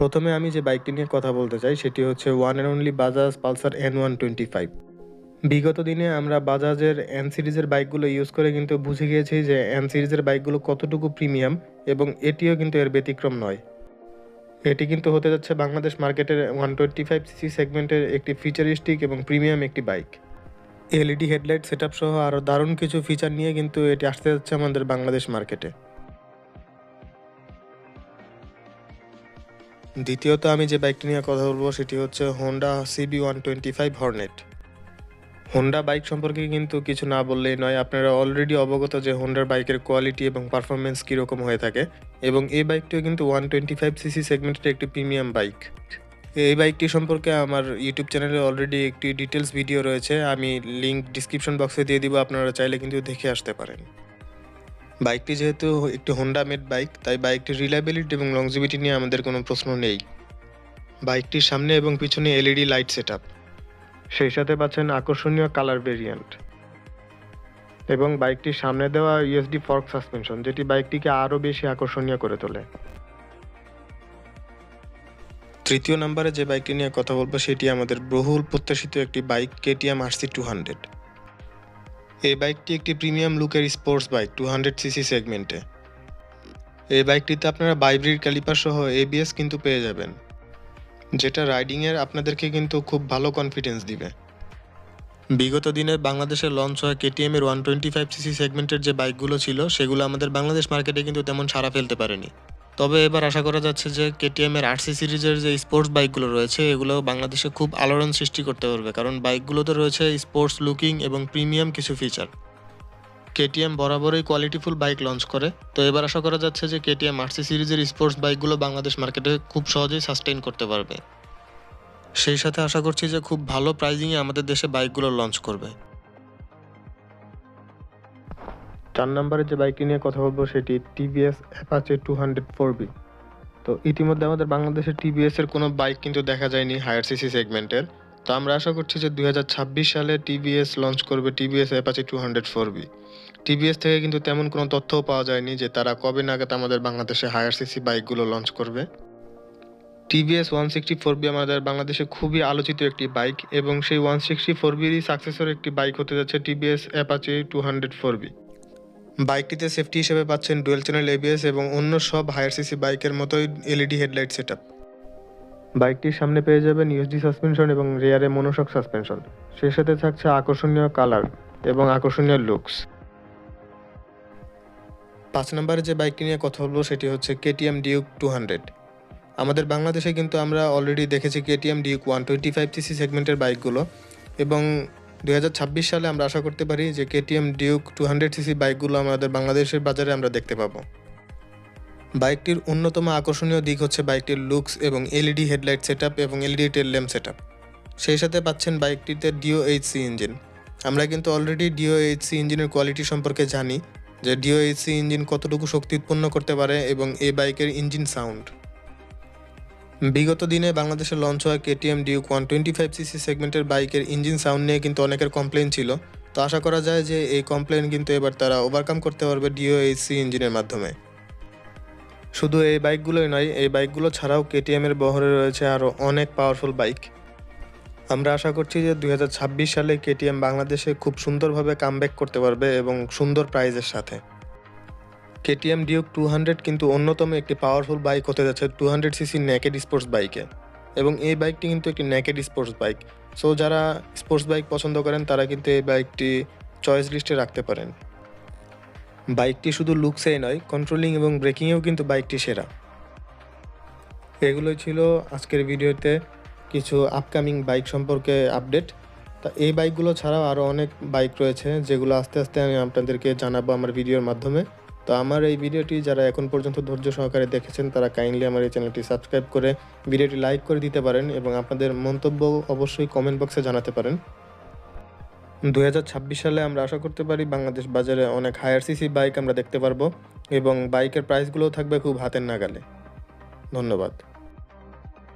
প্রথমে আমি যে বাইকটি নিয়ে কথা বলতে চাই, সেটি হচ্ছে one and only Bajaj Pulsar N one twenty five বিগত দিনে আমরা বাজাজের এন সিরিজের বাইকগুলো ইউজ করে কিন্তু বুঝে গিয়েছি যে এন সিরিজের বাইকগুলো কতটুকু প্রিমিয়াম এবং এটিও কিন্তু এর ব্যতিক্রম নয়। এটি কিন্তু হতে যাচ্ছে বাংলাদেশ মার্কেটের ওয়ান টোয়েন্টি ফাইভ সিসি সেগমেন্টের একটি ফিচারিস্টিক এবং প্রিমিয়াম একটি বাইক। এলইডি হেডলাইট সেট সহ আরও দারুণ কিছু ফিচার নিয়ে কিন্তু এটি আসতে যাচ্ছে আমাদের বাংলাদেশ মার্কেটে দ্বিতীয়ত আমি যে বাইকটি নিয়ে কথা বলব, সেটি হচ্ছে Honda CB one twenty five Hornet Honda bike সম্পর্কে কিন্তু কিছু না বললেই নয়, আপনারা অলরেডি অবগত যে হোন্ডার বাইকের কোয়ালিটি এবং পারফরমেন্স কীরকম হয়ে থাকে এবং এই বাইকটিও কিন্তু ওয়ান টোয়েন্টি ফাইভ সিসি সেগমেন্টের একটি প্রিমিয়াম বাইক। এই বাইকটি সম্পর্কে আমার ইউটিউব চ্যানেলে অলরেডি একটি ডিটেলস ভিডিও রয়েছে, আমি লিঙ্ক ডিসক্রিপশন বক্সে দিয়ে দিব, আপনারা চাইলে কিন্তু দেখে আসতে পারেন। বাইকটি যেহেতু একটি হোন্ডা মেড বাইক তাই বাইকটির রিলায়েবিলিটি এবং লংজিভিটি নিয়ে আমাদের কোনো প্রশ্ন নেই। বাইকটির সামনে এবং পিছনে এলইডি লাইট সেট সেই সাথে পাচ্ছেন আকর্ষণীয় কালার ভেরিয়েন্ট এবং বাইকটির সামনে দেওয়া ইউএসডি ফর্ক সাসপেনশন যেটি বাইকটিকে আরও বেশি আকর্ষণীয় করে তোলে। তৃতীয় নম্বরে যে বাইকটি নিয়ে কথা বলব, সেটি আমাদের বহুল প্রত্যাশিত একটি bike KTM RC two hundred এই বাইকটি একটি প্রিমিয়াম লুকের sports bike two hundred CC সেগমেন্টে এই বাইকটিতে আপনারা বাইব্রিড ক্যালিপার সহ এবিএস কিন্তু পেয়ে যাবেন, যেটা রাইডিংয়ের আপনাদেরকে কিন্তু খুব ভালো কনফিডেন্স দিবে। বিগত দিনে বাংলাদেশে লঞ্চ হওয়া কেটিএম এর ওয়ান টোয়েন্টি ফাইভ সিসি সেগমেন্টের যে বাইকগুলো ছিল, সেগুলো আমাদের বাংলাদেশ মার্কেটে কিন্তু তেমন সাড়া ফেলতে পারেনি। তবে এবার আশা করা যাচ্ছে যে কেটিএম এর আরসি সিরিজের যে স্পোর্টস বাইকগুলো রয়েছে, এগুলো বাংলাদেশে খুব আলোড়ন সৃষ্টি করতে পারবে। কারণ বাইকগুলোতে রয়েছে স্পোর্টস লুকিং এবং প্রিমিয়াম কিছু ফিচার কেটিএম বরাবরই কোয়ালিটিফুল বাইক লঞ্চ করে। তো এবার আশা করা যাচ্ছে যে কেটিএম আরসি সিরিজের স্পোর্টস বাইকগুলো বাংলাদেশ মার্কেটে খুব সহজেই সাস্টেইন করতে পারবে। সেই সাথে আশা করছি যে খুব ভালো প্রাইজিংয়ে আমাদের দেশে বাইকগুলো লঞ্চ করবে। চার নম্বরে যে বাইকটি নিয়ে কথা বলব সেটি TVS Apache two hundred four V তো ইতিমধ্যে আমাদের বাংলাদেশে টিভিএস এর কোনো বাইক কিন্তু দেখা যায়নি হায়ার সিসি সেগমেন্টের। তো আমরা আশা করছি যে দুই হাজার ছাব্বিশ সালে টিভিএস লঞ্চ করবে TVS Apache two hundred four V TVS থেকে কিন্তু তেমন কোনো তথ্যও পাওয়া যায়নি যে তারা কবে নাগাদ আমাদের বাংলাদেশে হায়ার সিসি বাইকগুলো লঞ্চ করবে। TVS one sixty four V আমাদের বাংলাদেশে খুবই আলোচিত একটি বাইক এবং সেই ওয়ান সিক্সটি ফোর বিরই সাকসেসর একটি বাইক হতে যাচ্ছে TVS Apache two hundred four V বাইকটিতে safety হিসেবে পাচ্ছেন ডুয়েল চ্যানেল এবিএস এবং অন্য সব হায়ার সিসি বাইকের মতোই এলইডি হেডলাইট সেট বাইকটির সামনে পেয়ে যাবেন ইউএসডি সাসপেনশন এবং রেয়ারে মনোশক সাসপেনশন সেই সাথে থাকছে আকর্ষণীয় কালার এবং আকর্ষণীয় লুকস পাঁচ নম্বরে যে বাইকটি নিয়ে কথা বলব সেটি হচ্ছে কেটিএম ডিউক টু হান্ড্রেড আমাদের বাংলাদেশে কিন্তু আমরা অলরেডি দেখেছি KTM Duke one twenty five CC সেগমেন্টের বাইকগুলো এবং দুই হাজার ছাব্বিশ সালে আমরা আশা করতে পারি যে KTM Duke two hundred CC বাইকগুলো আমাদের বাংলাদেশের বাজারে আমরা দেখতে পাবো। বাইকটির অন্যতম আকর্ষণীয় দিক হচ্ছে বাইকটির লুকস এবং এলইডি হেডলাইট সেট এবং এলইডি টেল ল্যাম্প সেট সেই সাথে পাচ্ছেন বাইকটিতে D O H C engine. আমরা কিন্তু already D O H C ইঞ্জিনের কোয়ালিটি সম্পর্কে জানি যে ডিও এইচসি ইঞ্জিন কতটুকু শক্তি উৎপন্ন করতে পারে এবং এই বাইকের ইঞ্জিন সাউন্ড। বিগত দিনে বাংলাদেশে লঞ্চ হওয়া KTM Duke one twenty five CC সেগমেন্টের বাইকের ইঞ্জিন সাউন্ড নিয়ে কিন্তু অনেকের কমপ্লেন ছিল। তো আশা করা যায় যে এই কমপ্লেন কিন্তু এবার তারা ওভারকাম করতে পারবে ডিও এইচসি ইঞ্জিনের মাধ্যমে। শুধু এই বাইকগুলোই নয়, এই বাইকগুলো ছাড়াও কেটিএম এর বহরে রয়েছে আরও অনেক পাওয়ারফুল বাইক আমরা আশা করছি যে দু হাজার ছাব্বিশ সালে কেটিএম বাংলাদেশে খুব সুন্দরভাবে কামব্যাক করতে পারবে এবং সুন্দর প্রাইজের সাথে। কেটিএম ডিউক টু হান্ড্রেড কিন্তু অন্যতম একটি পাওয়ারফুল বাইক হতে যাচ্ছে two hundred CC naked sports বাইকে এবং এই বাইকটি কিন্তু একটি নেকেড স্পোর্টস বাইক সো যারা স্পোর্টস বাইক পছন্দ করেন, তারা কিন্তু এই বাইকটি চয়েস লিস্টে রাখতে পারেন। বাইকটি শুধু লুকসেই নয় কন্ট্রোলিং এবং ব্রেকিংয়েও কিন্তু বাইকটি সেরা। এগুলোই ছিল আজকের ভিডিওতে কিছু আপকামিং বাইক সম্পর্কে আপডেট তা এই বাইকগুলো ছাড়াও আরও অনেক বাইক রয়েছে, যেগুলো আস্তে আস্তে আমি আপনাদেরকে জানাব আমার ভিডিওর মাধ্যমে। তো আমার এই ভিডিওটি যারা এখন পর্যন্ত ধৈর্য সহকারে দেখেছেন, তারা কাইন্ডলি আমার এই চ্যানেলটি সাবস্ক্রাইব করে ভিডিওটি লাইক করে দিতে পারেন এবং আপনাদের মন্তব্য অবশ্যই কমেন্ট বক্সে জানাতে পারেন। দু হাজার ছাব্বিশ সালে আমরা আশা করতে পারি বাংলাদেশ বাজারে অনেক হায়ার সিসি বাইক আমরা দেখতে পারব এবং বাইকের প্রাইসগুলোও থাকবে খুব হাতের নাগালে। ধন্যবাদ।